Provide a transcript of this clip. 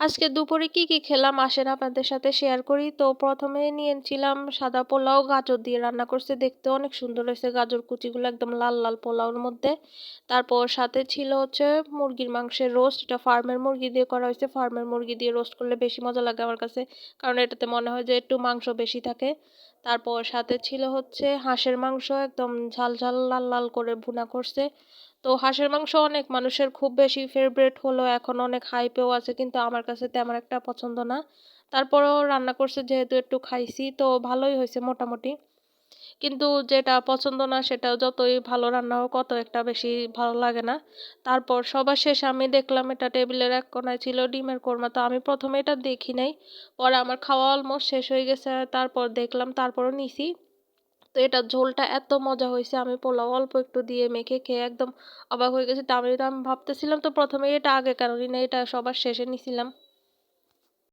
আজকে দুপুরে কি, কি খেলাম আসেন আপনাদের সাথে শেয়ার করি। তো প্রথমে নিয়েছিলাম সাদা পোলাও গাজর দিয়ে রান্না করছে দেখতে অনেক সুন্দর হয়েছে গাজর কুচিগুলো একদম লাল লাল পোলাওর মধ্যে। তারপর সাথে ছিল হচ্ছে মুরগির মাংসের রোস্ট এটা ফার্মের মুরগি দিয়ে করা হয়েছে ফার্মের মুরগি দিয়ে রোস্ট করলে বেশি মজা লাগে আমার কাছে কারণ এটাতে মনে হয় যে একটু মাংস বেশি থাকে। তারপর সাথে ছিল হচ্ছে হাঁসের মাংস একদম ঝাল ঝাল, লাল লাল করে ভুনা করছে। তো হাঁসের মাংস অনেক মানুষের খুব বেশি ফেভারেট হলো, এখন অনেক হাইপেও আছে, কিন্তু আমার কাছে তেমন একটা পছন্দ না তারপরেও রান্না করছে, যেহেতু একটু খাইছি, তো ভালোই হয়েছে মোটামুটি কিন্তু যেটা পছন্দ না সেটা যতই ভালো রান্না হোক অত একটা বেশি ভালো লাগে না। তারপর সবার শেষে আমি দেখলাম এটা টেবিলের এক কোনায় ছিল ডিমের কোরমা, তো আমি প্রথমে এটা দেখি নাই। পরে আমার খাওয়া অলমোস্ট শেষ হয়ে গেছে, তারপর দেখলাম, তারপরও নিছি। তো এটার ঝোলটা এত মজা হয়েছে, আমি পোলাও অল্প একটু দিয়ে মেখে খেয়ে একদম অবাক হয়ে গেছি। তা আমি ভাবতেছিলাম তো প্রথমে এটা আগে কেন না, এটা সবার শেষে নিছিলাম।